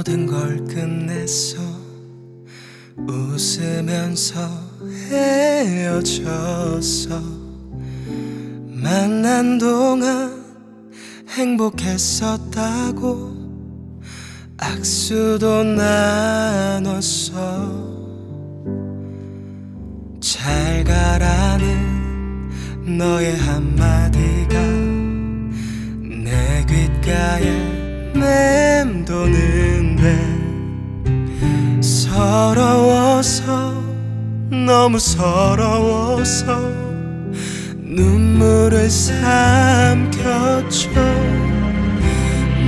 모든 걸 끝냈어 웃으면서 헤어졌어 만난 동안 행복했었다고 악수도 나눴어 잘 가라는 너의 한마디가 내 귓가에 맴도는데 서러워서 너무 서러워서 눈물을 삼켰죠.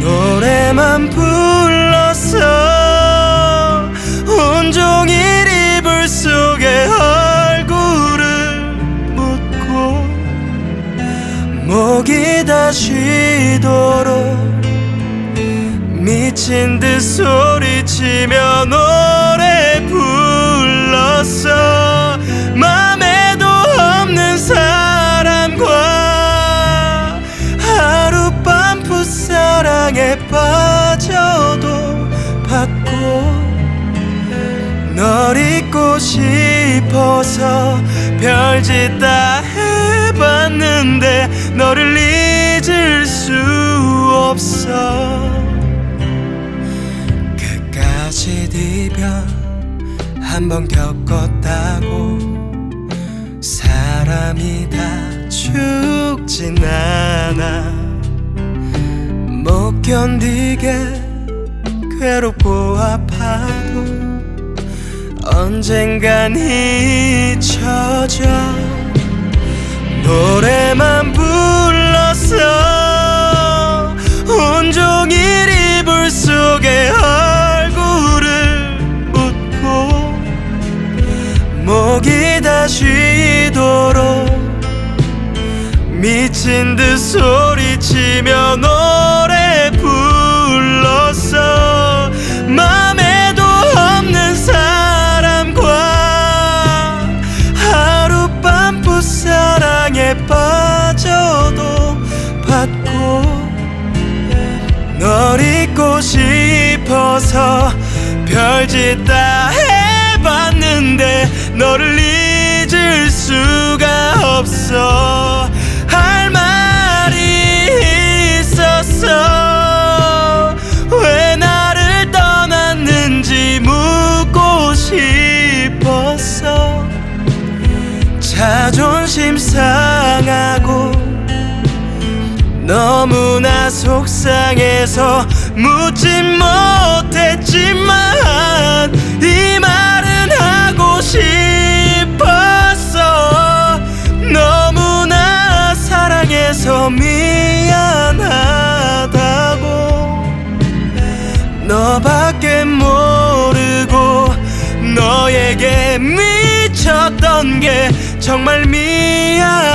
노래만 불렀어 온종일 이불 속에 얼굴을 묻고 목이 다 쉬도록 미친 듯 소리치며 노래 불렀어. 맘에도 없는 사람과 하룻밤 풋사랑에 빠져도 받고 널 잊고 싶어서 별짓 다 해봤는데 너를 잊을 수 없어 그까짓 이별 한 번 겪었다고 사람이 다 죽진 않아. 못 견디게 괴롭고 아파도 언젠간 잊혀져. 노래 미친 듯 소리치며 노래 불렀어. 맘에도 없는 사람과 하룻밤 풋사랑에 빠져도 받고 널 잊고 싶어서 별짓 다 해봤는데 너를 잊을 수가 자존심 상하고 너무나 속상해서 묻지 못했지만 이 말은 하고 싶었어. 너무나 사랑해서 미안하다고 너밖에 모르고 너에게 미 쳤던 게 정말 미안해